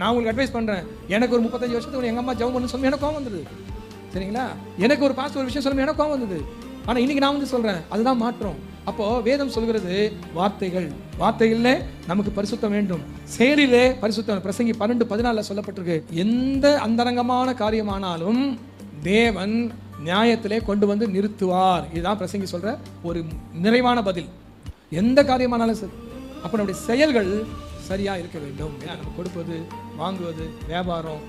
நான் உங்களுக்கு அட்வைஸ் பண்ணுறேன் எனக்கு ஒரு முப்பத்தஞ்சு வருஷத்துக்கு எங்கள் அம்மா ஜெபம் பண்ணு சொல்லி எனக்கு கோவம் வந்துடுது சரிங்களா? எனக்கு ஒரு பாஸ்ட் ஒரு விஷயம் சொல்லும் எனக்கு கோவம் வந்தது. ஆனால் இன்றைக்கி நான் வந்து சொல்கிறேன் அதுதான் மாற்றம். அப்போது வேதம் சொல்கிறது வார்த்தைகள். வார்த்தைகளில் நமக்கு பரிசுத்தம் வேண்டும். செயலிலே பரிசுத்தம். பிரசங்கி பன்னெண்டு பதினாலில் சொல்லப்பட்டிருக்கு. எந்த அந்தரங்கமான காரியமானாலும் தேவன் நியாயத்திலே கொண்டு வந்து நிறுத்துவார். இதுதான் பிரசங்கி சொல்கிற ஒரு நிறைவான பதில். எந்த காரியமானாலும் சரி. அப்போ நம்முடைய செயல்கள் சரியாக இருக்க வேண்டும். ஏன்னா நம்ம கொடுப்பது வாங்குவது வியாபாரம்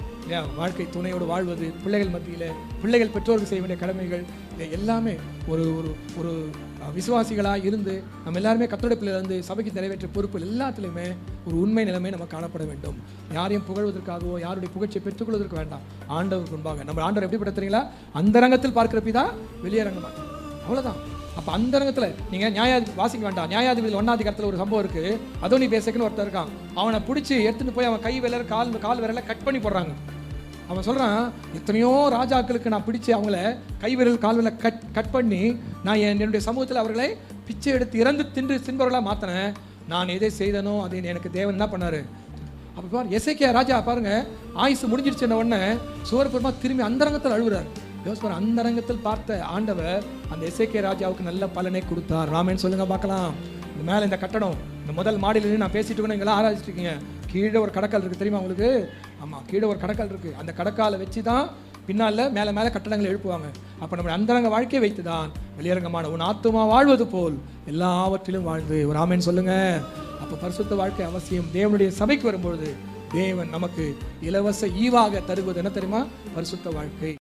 வாழ்க்கை துணையோடு வாழ்வது பிள்ளைகள் மத்தியில் பிள்ளைகள் பெற்றோருக்கு செய்ய வேண்டிய கடமைகள் இது எல்லாமே ஒரு ஒரு ஒரு விசுவாசிகளாக இருந்து நம்ம எல்லாருமே கத்தோட இருந்து சபைக்கு நிறைவேற்ற பொறுப்பு எல்லாத்துலேயுமே ஒரு உண்மை நிலைமை நம்ம காணப்பட வேண்டும். யாரையும் புகழ்வதற்காகவோ யாருடைய புகழ்ச்சியை பெற்றுக்கொள்வதற்கு வேண்டாம். ஆண்டவருக்கு முன்பாக. நம்ம ஆண்டவர் எப்படிப்பட்ட தெரியுங்களா? அந்தரங்கத்தில் தான் வெளியே ரங்கமாக அவ்வளோதான் அப்போ அந்த ரங்கத்துல நீங்கள் நியாயாதி வாசிக்க வேண்டாம். நியாயாதிபதியில் ஒன்னாதிகாரத்துல ஒரு சம்பவம் இருக்குது அதோ நீ பேசக்குன்னு ஒருத்தர் இருக்கான். அவனை பிடிச்சி எடுத்துகிட்டு போய் அவன் கை விரல் கால் கால் விரல கட் பண்ணி போடுறாங்க. அவன் சொல்கிறான் எத்தனையோ ராஜாக்களுக்கு நான் பிடிச்சி அவங்கள கை விரல் கால் கட் கட் பண்ணி நான் என் என்னுடைய சமூகத்தில் அவர்களை பிச்சை எடுத்து இறந்து தின்று தின்பவர்களாக மாற்றினேன் நான் எதை செய்தனோ அதை எனக்கு தேவன் தான் பண்ணார்? அப்போ பார் எஸ்ஐகே ராஜா பாருங்கள் ஆயுசு முடிஞ்சிருச்சுன்ன உடனே சோரபுரமா திரும்பி அந்தரங்கத்தில் அழுகுறார். யோசிப்பார் அந்தரங்கத்தில் பார்த்த ஆண்டவர் அந்த எசேக்கியா ராஜாவுக்கு நல்ல பலனை கொடுத்தார். ராமேன் சொல்லுங்க பார்க்கலாம். இந்த மேலே இந்த கட்டடம் இந்த முதல் மாடியில நான் பேசிட்டு இருக்கேன் நீங்களாம் ஆராய்ச்சிட்டு இருக்கீங்க. கீழே ஒரு கடற்கால் இருக்கு தெரியுமா உங்களுக்கு? ஆமாம் கீழே ஒரு கடற்கால் இருக்கு. அந்த கடக்காலை வச்சு தான் பின்னால் மேலே மேலே கட்டடங்களை எழுப்புவாங்க. அப்போ நம்ம அந்தரங்க வாழ்க்கையை வைத்து தான் வெளியரங்கமான உன் ஆத்துமா வாழ்வது போல் எல்லாவற்றிலும் வாழ்ந்து. ஒரு ஆமேன் சொல்லுங்க. அப்போ பரிசுத்த வாழ்க்கை அவசியம். தேவனுடைய சபைக்கு வரும்பொழுது தேவன் நமக்கு இலவச ஈவாக தருவது என்ன தெரியுமா? பரிசுத்த வாழ்க்கை.